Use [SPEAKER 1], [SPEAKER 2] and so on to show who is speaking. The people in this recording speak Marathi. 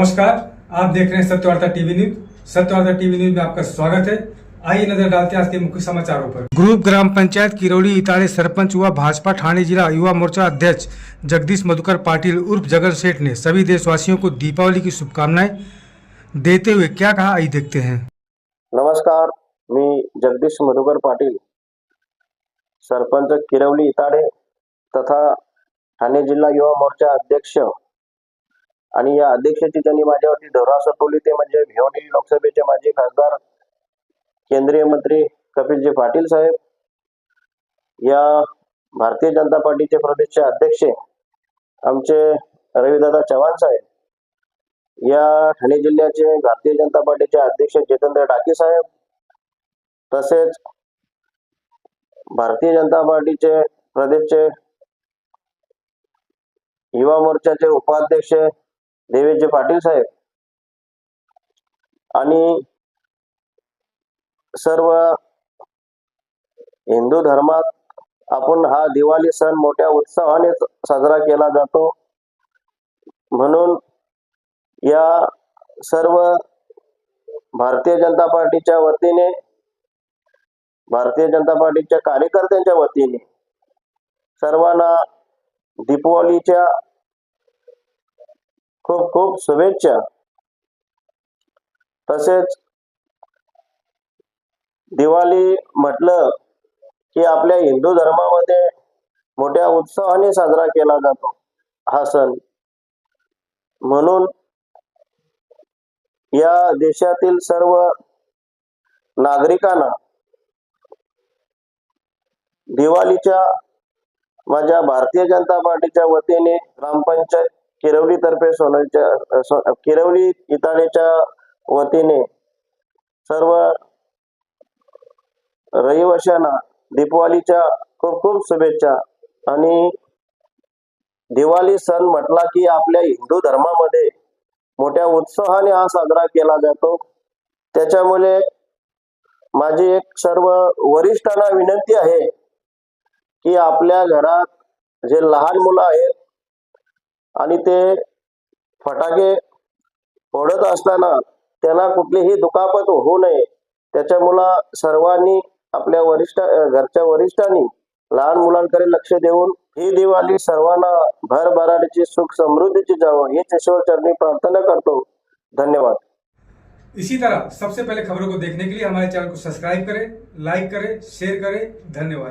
[SPEAKER 1] नमस्कार आप देख रहे हैं Satyavarta TV news. Satyavarta TV news में आपका स्वागत है। आइए नज़र डालते हैं आज के मुख्य समाचारों पर। ग्रुप ग्राम पंचायत किरौली इताड़े सरपंच व भाजपा ठाणे जिला युवा मोर्चा अध्यक्ष जगदीश मधुकर पाटिल उर्फ़ जगन सेठ ने सभी देशवासियों को दीपावली की शुभकामनाएँ देते हुए क्या कहा आइए देखते हैं।
[SPEAKER 2] नमस्कार मी जगदीश मधुकर पाटील सरपंच किरवली इताडे तथा ठाणे जिल्हा युवा मोर्चा अध्यक्ष आणि या अध्यक्षाची ज्यांनी माझ्यावरती धोरा सोपवली ते म्हणजे भिवंडी लोकसभेचे माजी खासदार केंद्रीय मंत्री कपिलजी पाटील साहेब या भारतीय जनता पार्टीचे प्रदेशचे अध्यक्ष आमचे रविदादा चव्हाण साहेब या ठाणे जिल्ह्याचे भारतीय जनता पार्टीचे अध्यक्ष जितेंद्र डाके साहेब तसेच भारतीय जनता पार्टीचे प्रदेशचे युवा मोर्चाचे उपाध्यक्ष देवेंद्र पाटील साहेब. आणि सर्व हिंदू धर्मात आपण हा दिवाळी सण मोठ्या उत्साहाने साजरा केला जातो. म्हणून या सर्व भारतीय जनता पार्टीच्या वतीने भारतीय जनता पार्टीच्या कार्यकर्त्यांच्या वतीने सर्वांना दीपावलीच्या खूप खूप शुभेच्छा. तसेच दिवाळी म्हटलं की आपल्या हिंदू धर्मामध्ये मोठ्या उत्साहाने साजरा केला जातो हा सण. म्हणून या देशातील सर्व नागरिकांना दिवाळीच्या माझ्या भारतीय जनता पार्टीच्या वतीने ग्रामपंचायत किरवली तर्फे सोनलच्या किरवली इताडेच्या वतीने सर्व रहिवाशांना दीपवालीच्या खूप खूप शुभेच्छा. आणि दिवाळी सण म्हटला की आपल्या हिंदू धर्मामध्ये मोठ्या उत्साहाने हा साजरा केला जातो. त्याच्यामुळे माझी एक सर्व वरिष्ठांना विनंती आहे की आपल्या घरात जे लहान मुलं आहेत आणि ते फटाके फोडत असताना त्यांना कुठलीही दुखापत होऊ नये. त्याच्यामुळं सर्वांनी आपल्या वरिष्ठ घरच्या वरिष्ठांनी लहान मुलांकडे लक्ष देऊन ही दिवाळी सर्वांना भरभराटीची सुख समृद्धीची जावं हीच ईश्वर चरणी प्रार्थना करतो. धन्यवाद.
[SPEAKER 1] इसी तरह सबसे पहले खबरों को देखने के लिए हमारे चैनल को सब्सक्राइब करें लाइक करें शेयर करें। धन्यवाद।